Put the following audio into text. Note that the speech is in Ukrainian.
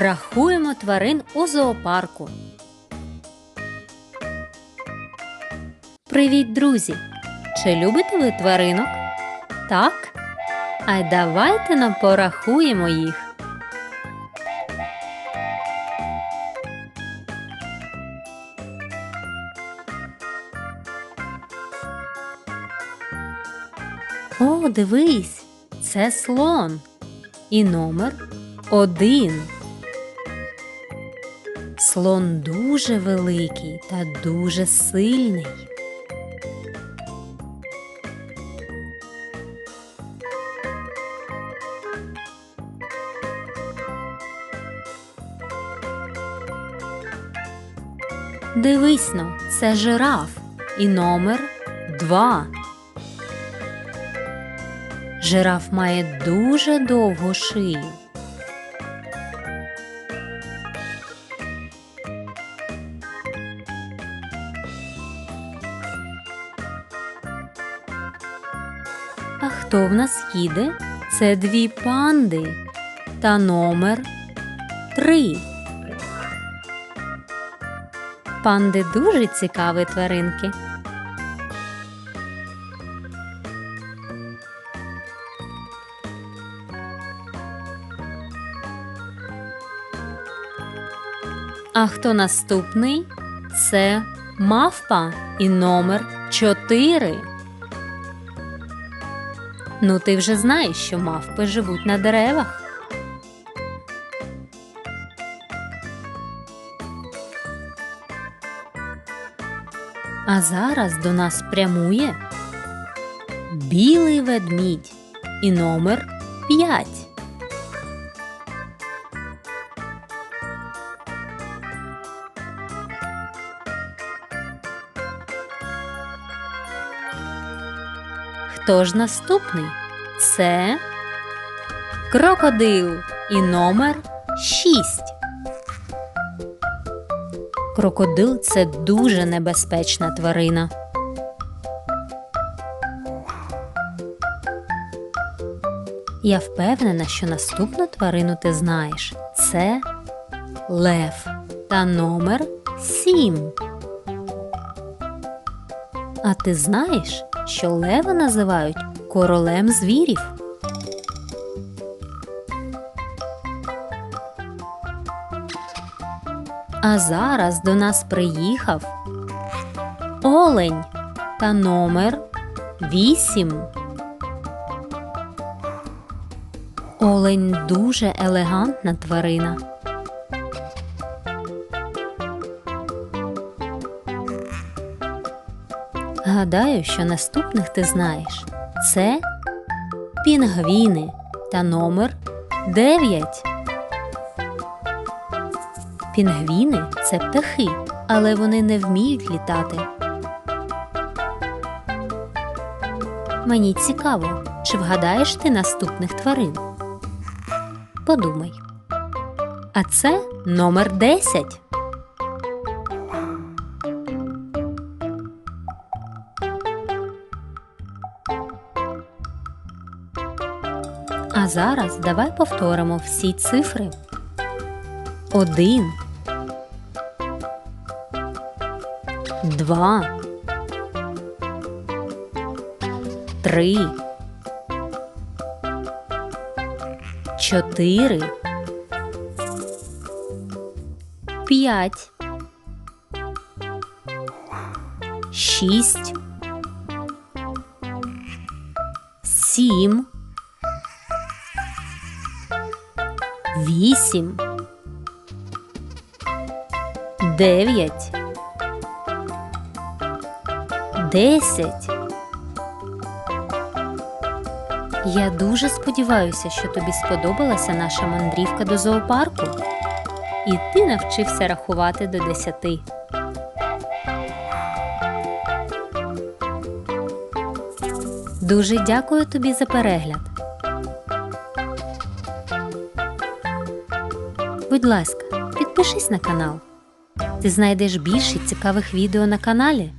Рахуємо тварин у зоопарку. Привіт, друзі! Чи любите ви тваринок? Так? А давайте нам порахуємо їх. О, дивись, це слон. І номер один. Слон дуже великий та дуже сильний. Дивись но, це жираф і номер два. Жираф має дуже довгу шию. А хто в нас їде? Це дві панди та номер три. Панди дуже цікаві тваринки. А хто наступний? Це мавпа і номер 4. Ну, ти вже знаєш, що мавпи живуть на деревах. А зараз до нас прямує білий ведмідь і номер 5. Хто ж наступний? Це крокодил і номер 6. Крокодил це дуже небезпечна тварина. Я впевнена, що наступну тварину ти знаєш. Це лев та номер 7. А ти знаєш, що лева називають королем звірів? А зараз до нас приїхав олень та номер 8. Олень дуже елегантна тварина. Гадаю, що наступних ти знаєш. Це пінгвіни та номер 9. Пінгвіни це птахи, але вони не вміють літати. Мені цікаво, чи вгадаєш ти наступних тварин? Подумай. А це номер 10. А зараз давай повторимо всі цифри. Один. Два. Три. Чотири. П'ять. Шість. Сім. Вісім. Дев'ять. Десять. Я дуже сподіваюся, що тобі сподобалася наша мандрівка до зоопарку, і ти навчився рахувати до десяти. Дуже дякую тобі за перегляд. Будь ласка, підпишись на канал. Ти знайдеш більше цікавих відео на каналі.